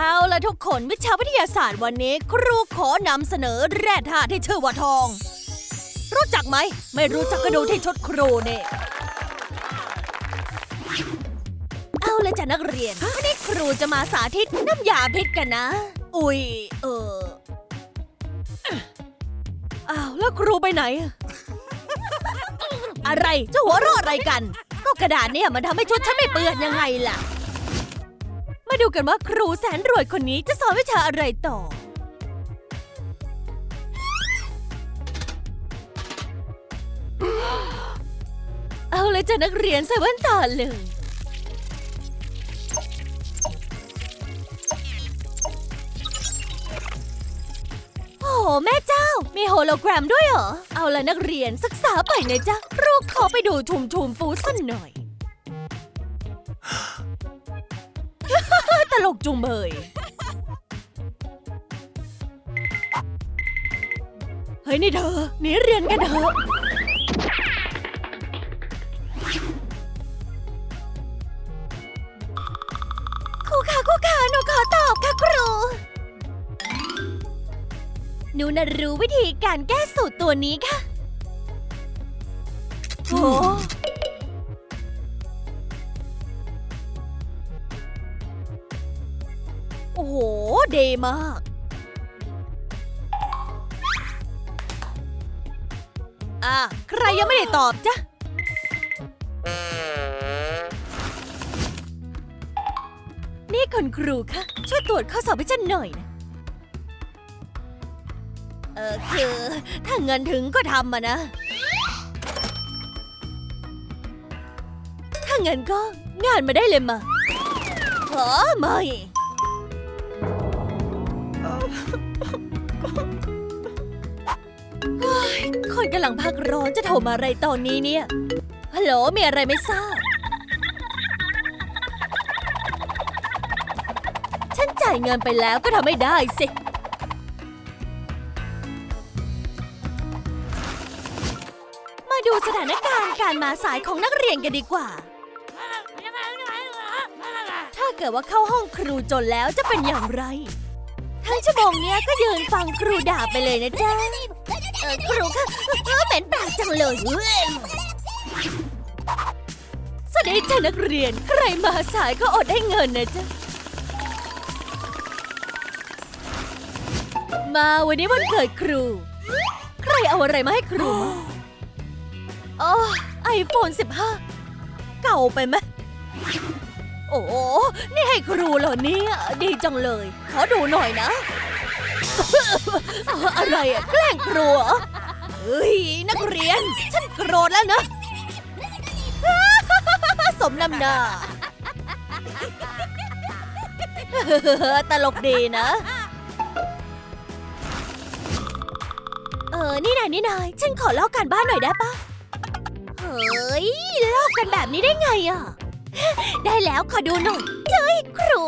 เอาละทุกคนวิชาวิทยาศาสตร์วันนี้ ครูขอนำเสนอแร่ธาตุที่ชื่อว่าทอง รู้จักไหม ไม่รู้จักก็ดูที่ชุดครูเนี่ยเอาละจ้ะนักเรียน วันนี้ครูจะมาสาธิตน้ำยาพิษกันนะ อุ้ย เอออ้าวแล้วครูไปไหน อะอะไรจะหัวเราะอะไรกัน ก็กระดาษเนี่ยมันทำให้ชุดฉันไม่เปื้อนยังไงล่ะ มาดูกันว่าครูแสนรวยคนนี้จะสอนวิชาอะไรต่อ เอาเลยจ้ะนักเรียนใส่แว่นตาเลย โอ้แม่เจ้า มีโฮโลแกรมด้วยเหรอ เอาละนักเรียนศึกษาไปนะจ๊ะครูขอไปดูทุมทุมฟูสันหน่อย ลกจุงเบย เฮ้ยนี่เธอหนีเรียนกันเถอะครูค่ะครูค่ะหนูขอตอบค่ะครู หนูน่ะรู้วิธีการแก้สูตรตัวนี้ค่ะโอ้ โอ้โห ดีมาก อะ ใครยังไม่ได้ตอบจ๊ะนี่คุณครูคะ ช่วยตรวจข้อสอบให้ฉันหน่อยนะ เออคือ ถ้าเงินถึงก็ทำอะนะ ถ้าเงินก็งานมาได้เลยมาเออไม่ คนกำลังพักร้อนจะโทรมาอะไรตอนนี้เนี่ย ฮัลโหลมีอะไรไม่ทราบ ฉันจ่ายเงินไปแล้วก็ทำไม่ได้สิ มาดูสถานการณ์การมาสายของนักเรียนกันดีกว่า ถ้าเกิดว่าเข้าห้องครูจนแล้วจะเป็นอย่างไร ทั้งชั่วโมงเนี้ยก็ยืนฟังครูด่าไปเลยนะจ๊ะ ออครูคะเออเหม็นปากจังเลยเว้ยสวัสดีจ้านักเรียน ใครมาสายก็อดได้เงินนะจ๊ะ มาวันนี้วันเกิดครู ใครเอาอะไรมาให้ครูมาอ๋อไอโฟน15เก่าไปไหมโอ้โหนี่ให้ครูเหรอเนี่ย ดีจังเลย ขอดูหน่อยนะ อะไรอะแกล้งครูเหรอเฮ้ยนักเรียน ฉันโกรธแล้วนะ สมน้ำหน้าตลกดีนะ เออ นี่นายนี่นาย ฉันขอลอกการบ้านหน่อยได้ปะเฮ้ย ลอกกันแบบนี้ได้ไงอะ ได้แล้วขอดูหน่อย เจ้ยครู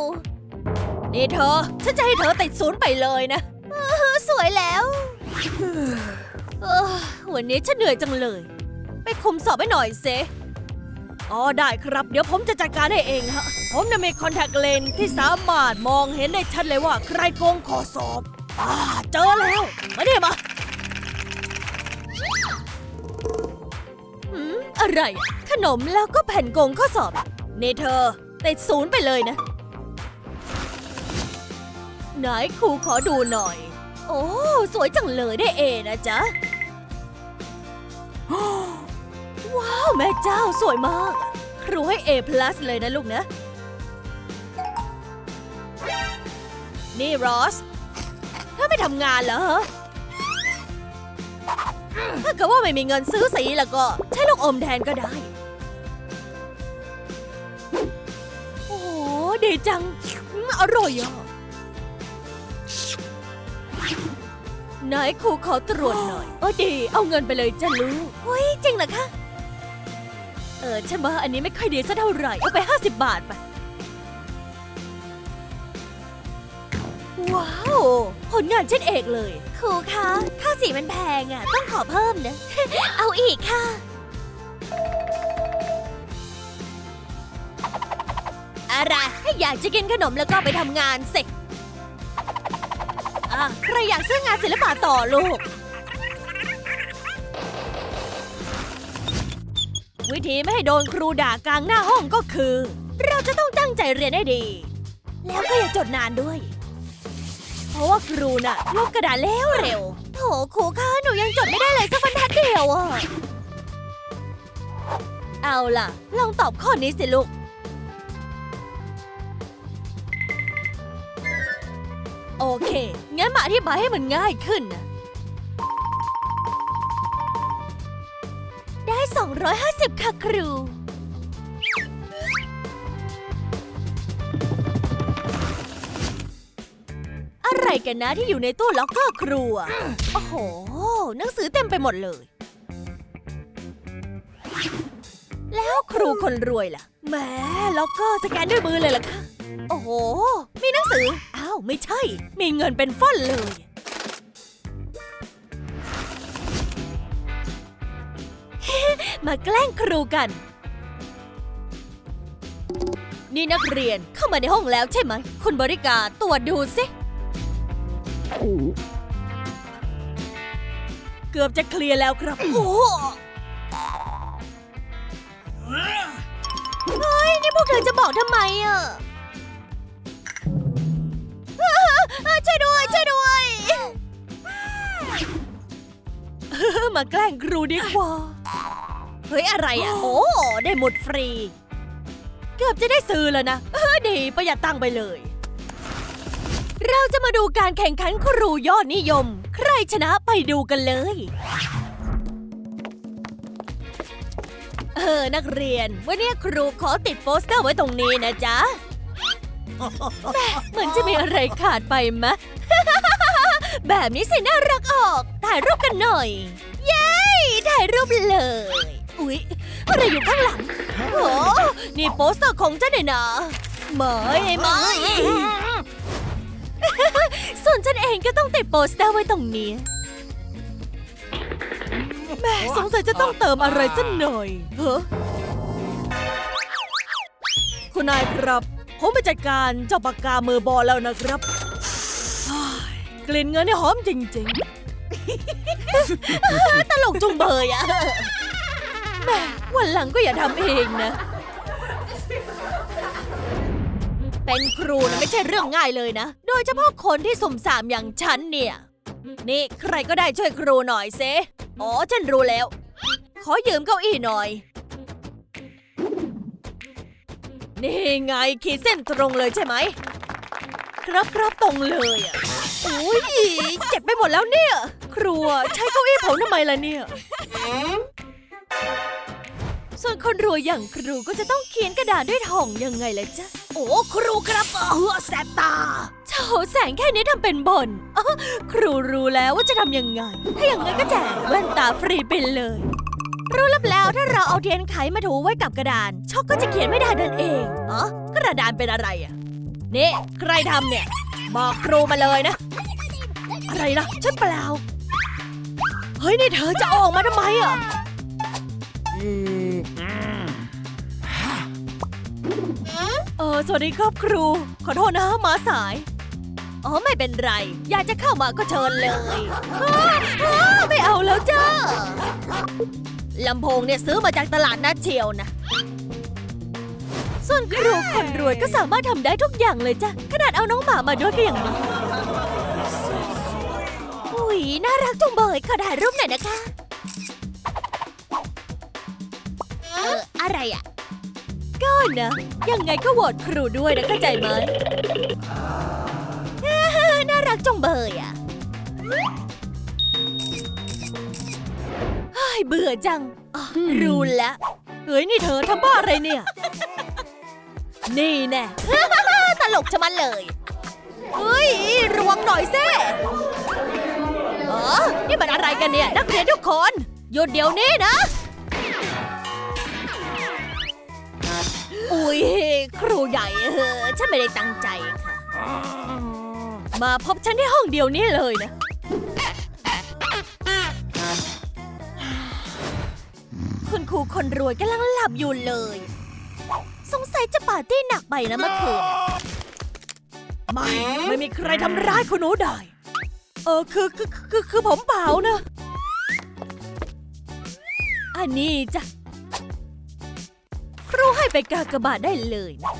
นี่เธอ ฉันจะให้เธอติดศูนย์ไปเลยนะ สวยแล้วเออวันนี้ฉันเหนื่อยจังเลย ไปคุมสอบให้หน่อยเซอ๋อได้ครับ เดี๋ยวผมจะจัดการให้เองฮะ ผมน่ะมีคอนแทคเลนส์ที่สามารถมองเห็นได้ชัดเลยว่าใครโกงข้อสอบอ่าเจอแล้ว มาเนี่ยมาหืมอะไร ขนมแล้วก็แผ่นโกงข้อสอบเนเธอติดศูนย์ไปเลยนะ ไหนครูขอดูหน่อย โอ้ สวยจังเลยได้เอนะจ๊ะ ว้าว แม่เจ้าสวยมาก ครูให้ A+ เลยนะลูกนะ นี่รอสเธอไม่ทำงานเหรอ ถ้าเกิดว่าไม่มีเงินซื้อสีแล้วก็ ใช้ลูกอมแทนก็ได้ โอ้ดีจัง อร่อยอะ นายครูขอตรวจหน่อยเออดี เอาเงินไปเลยจ้ะลูกเฮ้ยจริงเหรอคะ เออฉันว่าอันนี้ไม่ค่อยดีสักเท่าไหร่ เอาไป 50 บาทไป ว้าว ผลงานเช่นเอกเลย ครูคะค่าสีมันแพงอะ ต้องขอเพิ่มนะ เอาอีกค่ะ อะไรถ้าอยากจะกินขนมแล้วก็ไปทำงานสิ ใครอยากซื้องานศิลปะต่อลูก วิธีไม่ให้โดนครูด่ากลางหน้าห้องก็คือ เราจะต้องตั้งใจเรียนให้ดี แล้วก็อย่าจดนานด้วย เพราะว่าครูน่ะลบกระดาษแล้วเร็วโถครูคะหนูยังจดไม่ได้เลยสักบรรทัดเดียวอะเอาล่ะ ลองตอบข้อนี้สิลูก เค งั้นมาอธิบายให้มันง่ายขึ้นนะ ได้ 250 ค่ะครู อะไรกันนะที่อยู่ในตู้ล็อกเกอร์ครูอะโอ้โห หนังสือเต็มไปหมดเลย แล้วครูคนรวยล่ะ แหม ล็อกเกอร์สแกนด้วยมือเลยล่ะคะ โอ้โห มีหนังสือาวไม่ใช่ มีเงินเป็นฟ่อนเลย มาแกล้งครูกัน นี่นักเรียนเข้ามาในห้องแล้วใช่ไหม คุณบริการตรวจดูสิ เกือบจะเคลียร์แล้วครับ โอ้เฮ้ย นี่พวกเธอจะบอกทำไมอะ อ่าช่วยด้วย ช่วยด้วยมาแกล้งครูดีกว่า เฮ้ย อะไรอะ โอ้ ได้หมดฟรี เกือบจะได้ซื้อแล้วนะ เออดีประหยัดตังค์ไปเลย เราจะมาดูการแข่งขันครูยอดนิยม ใครชนะไปดูกันเลย เออ นักเรียน วันนี้ครูขอติดโปสเตอร์ไว้ตรงนี้นะจ๊ะ แม่เหมือนจะมีอะไรขาดไปมะ แบบนี้สิน่ารักออก ถ่ายรูปกันหน่อย เย้ ถ่ายรูปเลย อุ๊ย อะไรอยู่ข้างหลัง โอ้นี่โปสเตอร์ของเจ้าเนี่ยนะไม่ไม่ส่วนฉันเองก็ต้องติดโปสเตอร์ไว้ตรงนี้ แม่สงสัยจะต้องเติมอะไรสักหน่อยเฮ้คุณนายครับ ผมไปจัดการเจ้าปากกามือบอลแล้วนะครับอ้ายกลิ่นเงินนี่หอมจริงๆ ตลกจุงเบยอะแม่วันหลังก็อย่าทำเองนะ เป็นครูนะไม่ใช่เรื่องง่ายเลยนะ โดยเฉพาะคนที่สุ่มสามอย่างฉันเนี่ย นี่ใครก็ได้ช่วยครูหน่อยเซอ๋อฉันรู้แล้ว ขอยืมเก้าอี้หน่อย นี่ไงขีดเส้นตรงเลยใช่ไหม ครับครับตรงเลยอะอุ้ยเจ็บไปหมดแล้วเนี่ย ครูอะใช้เก้าอี้ผมทำไมล่ะเนี่ย ส่วนคนรวยอย่างครูก็จะต้องเขียนกระดาษด้วยทองยังไงล่ะจ๊ะ โอ้ครูครับเออแสบตาโถแสงแค่นี้ทำเป็นบ่นอ้อครูรู้แล้วว่าจะทำยังไง ถ้าอย่างงั้นก็แจกแว่นตาฟรีไปเลย รู้แล้วแล้วถ้าเราเอาเทียนไขมาถูไว้กับกระดาน ช็อกก็จะเขียนไม่ได้นั่นเองอ๋อกระดานเป็นอะไรอะนี่ใครทำเนี่ย บอกครูมาเลยนะ อะไรล่ะฉันเปล่า เฮ้ยนี่เธอจะออกมาทำไมอะเออสวัสดีครับครู ขอโทษนะมาสายอ๋อไม่เป็นไร อยากจะเข้ามาก็เชิญเลยอ้าอ้าไม่เอาแล้วจ้า ลำโพงเนี่ยซื้อมาจากตลาดนัดเชียวนะ ส่วนครูคนรวยก็สามารถทำได้ทุกอย่างเลยจ้ะ ขนาดเอาน้องหมามาด้วยก็ยังมีอุ้ยน่ารักจุงเบยขอถ่ายรูปหน่อยนะคะ เออ อะไรอะ ก็นะ ยังไงก็โหวตครูด้วยนะเข้าใจไหมน่ารักจงเบยอะ ยเบื่อจังอ๋อรู้แล้ว เฮ้ย นี่เธอทำบ้าอะไรเนี่ย นี่แน่ ตลกชะมันเลย เฮ้ย ระวังหน่อยเซ่เออนี่มันอะไรกันเนี่ย นักเรียนทุกคน หยุดเดี๋ยวนี้นะ อุ๊ย ครูใหญ่เออฉันไม่ได้ตั้งใจค่ะ มาพบฉันที่ห้องเดียวนี้เลยนะ คุณครูคนรวยกำลังหลับอยู่เลย สงสัยจะปาร์ตี้หนักไปนะเมื่อคืนไม่ไม่มีใครทำร้ายคุณหนูได้ เออคือคือคือคือผมเปล่านะ อันนี้จ้ะครูให้ไปกากบาทได้เลยนะ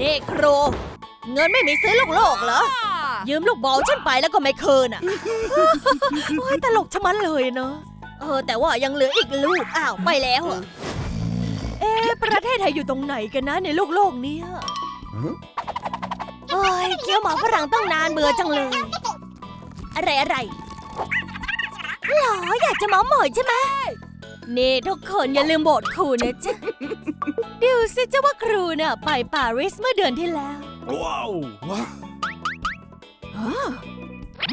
นี่ครู เงินไม่มีซื้อลูกโลกเหรอ ยืมลูกบอลฉันไปแล้วก็ไม่คืนอะโอ้ยตลกชะมัดเลยเนาะ เออ แต่ว่ายังเหลืออีกลูก อ้าว ไปแล้วอะเอ๊ะประเทศไทยอยู่ตรงไหนกันนะในโลกโลกเนี้ยโอ้ยเคี้ยวหมาฝรั่งต้องนานเบื่อจังเลย อะไรอะไรหรออยากจะเมาหมอยใช่ไหมนี่ทุกคนอย่าลืมโบทครูนะจ๊ะดูสิเจ้าว่าครูน่ะไปปารีสเมื่อเดือนที่แล้ว Wow! What?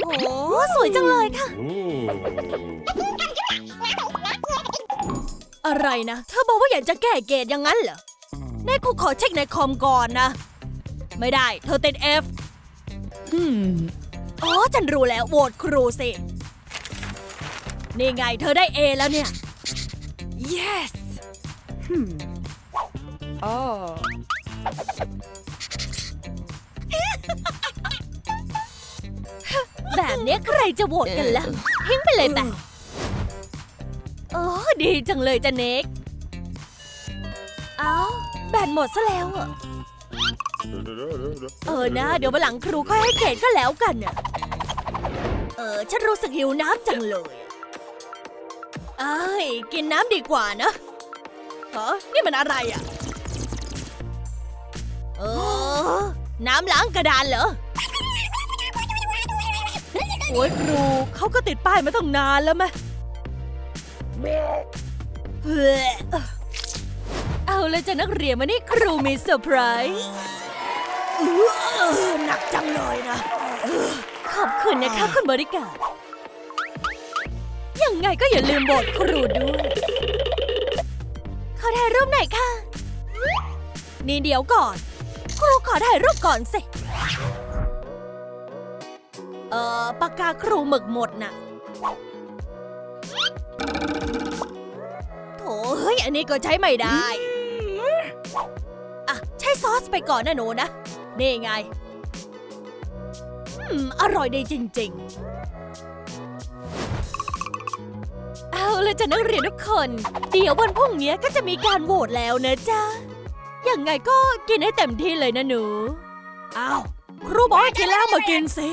โอ้สวยจังเลยค่ะ Ooh. อะไรนะ เธอบอกว่าอยากจะแก้เกรดอย่างนั้นเหรอแน่ครูขอเช็คในคอมก่อนนะ ไม่ได้ เธอติด F อืม อ๋อ ฉันรู้แล้ว โหวตครูสิ นี่ไง เธอได้ A แล้วเนี่ย yes Oh. แบบเนี้ยใครจะโหวตกันล่ะทิ้งไปเลยแบบโอ้ดีจังเลยจันเน็ก เอ้าแบตหมดซะแล้วอะเออนะ เดี๋ยววันหลังครูค่อยให้เกรดก็แล้วกันน่ะเออ ฉันรู้สึกหิวน้ำจังเลยเอ้ยกินน้ำดีกว่านะฮะนี่มันอะไรอะ เออ น้ำล้างกระดานเหรอ โอ้ยครูเขาก็ติดป้ายมาตั้งนานแล้วไหม เฮ้ยเอาเลยจ้ะนักเรียนมานี่ครูมีเซอร์ไพรส์อื้อหนักจังเลยนะเออขอบคุณนะคะคุณบริการยังไงก็อย่าลืมบอกครูด้วย ขอถ่ายรูปหน่อยค่ะ นี่เดี๋ยวก่อน ครูขอถ่ายรูปก่อนสิ เอ่อปากกาครูหมึกหมดน่ะโอันนี้ก็ใช้ไม่ได้ อะ ใช้ซอสไปก่อนนะหนูนะ นี่ไง อืม อร่อยดีจริง ๆ เอาเลยจ้ะนักเรียนทุกคน เดี๋ยววันพรุ่งนี้ก็จะมีการโหวตแล้วนะจ๊ะ ยังไงก็กินให้เต็มที่เลยนะหนู อ้าว ครูบอกให้กินแล้วมากินสิ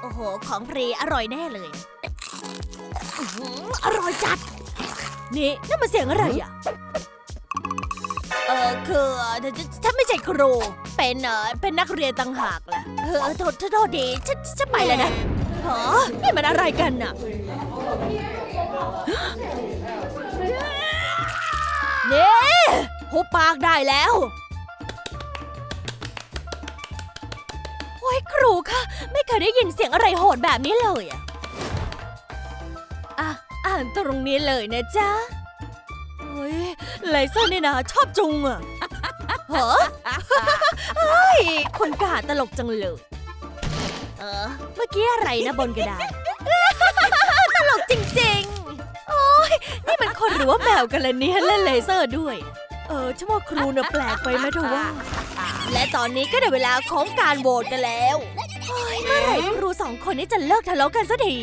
โอ้โห ของฟรีอร่อยแน่เลยอื้อหืออร่อยจัด นี่นั่นมันเสียงอะไรอะ เออคือฉันฉันฉันไม่ใช่ครู เป็นเออเป็นนักเรียนต่างหากแหละเออโทษโทษโทษดีฉันฉันไปแล้วนะฮะนี่มันอะไรกันน่ะ นี่หุบปากได้แล้วโอ้ยครูคะไม่เคยได้ยินเสียงอะไรโหดแบบนี้เลยอะ อ่านตรงนี้เลยนะจ๊ะโอ้ยไลเซอร์นี่นะชอบจุงอะเหรอเฮ้ยคนกาตลกจังเลย เออ เมื่อกี้อะไรนะบนกระดานตลกจริงๆ โอ้ยนี่มันคนหรือว่าแมวกันละเนี่ยเล่นเลเซอร์ด้วย เออฉันว่าครูน่ะแปลกไปไหมเธอว่า และตอนนี้ก็ได้เวลาของการโหวตกันแล้วเฮ้ยเมื่อไหร่ครูสองคนนี้จะเลิกทะเลาะกันสักที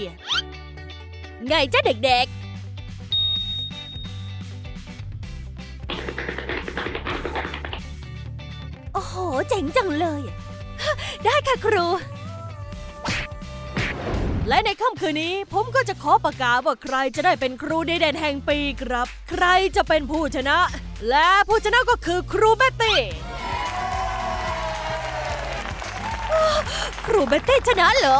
ไงจ้าเด็กๆ โอ้โห เจ๋งจังเลย ได้ค่ะครู และในค่ำคืนนี้ ผมก็จะขอประกาศว่าใครจะได้เป็นครูดีเด่นแห่งปีครับ ใครจะเป็นผู้ชนะ และผู้ชนะก็คือครูเบตตี้ครูเบตตี้ชนะเหรอ